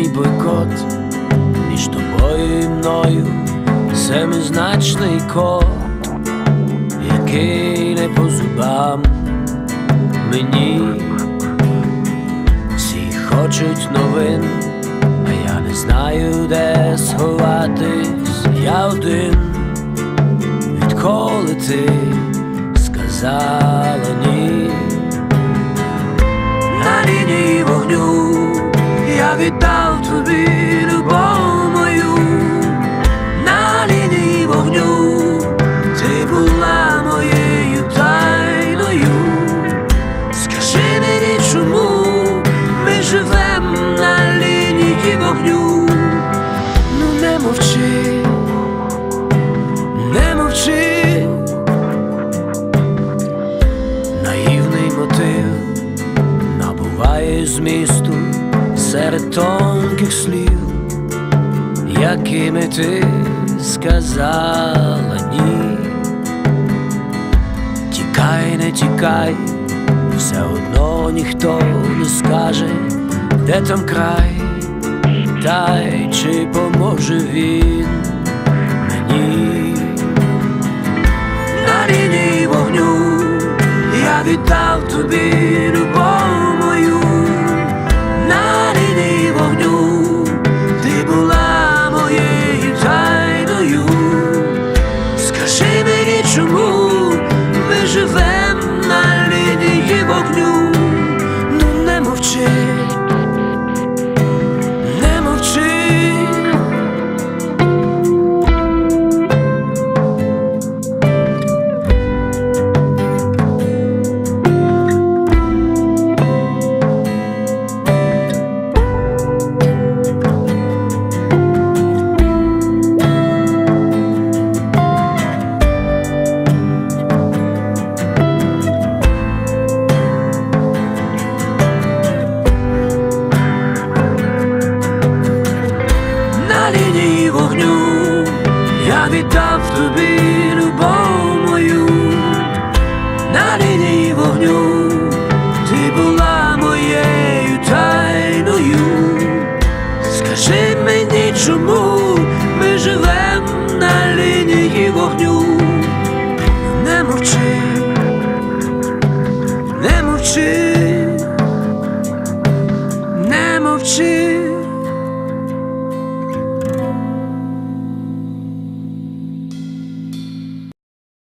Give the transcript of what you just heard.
мій бойкот між тобою і мною семизначний код, який не по зубам мені. Всі хочуть новин, а я не знаю, де сховатись. Я один, відколи ти сказала віддав тобі любов мою, на лінії вогню ти була моєю тайною. Скажи мені, чому ми живем на лінії вогню? Ну не мовчи, не мовчи, наївний мотив набуває змісту серед тонких слів, якими ти сказала ні. Тікай, не тікай, все одно ніхто не скаже, де там край, та й чи поможе він мені. На лінії вогню я віддав тобі любов я віддав тобі любов мою, на лінії вогню ти була моєю тайною. Скажи мені, чому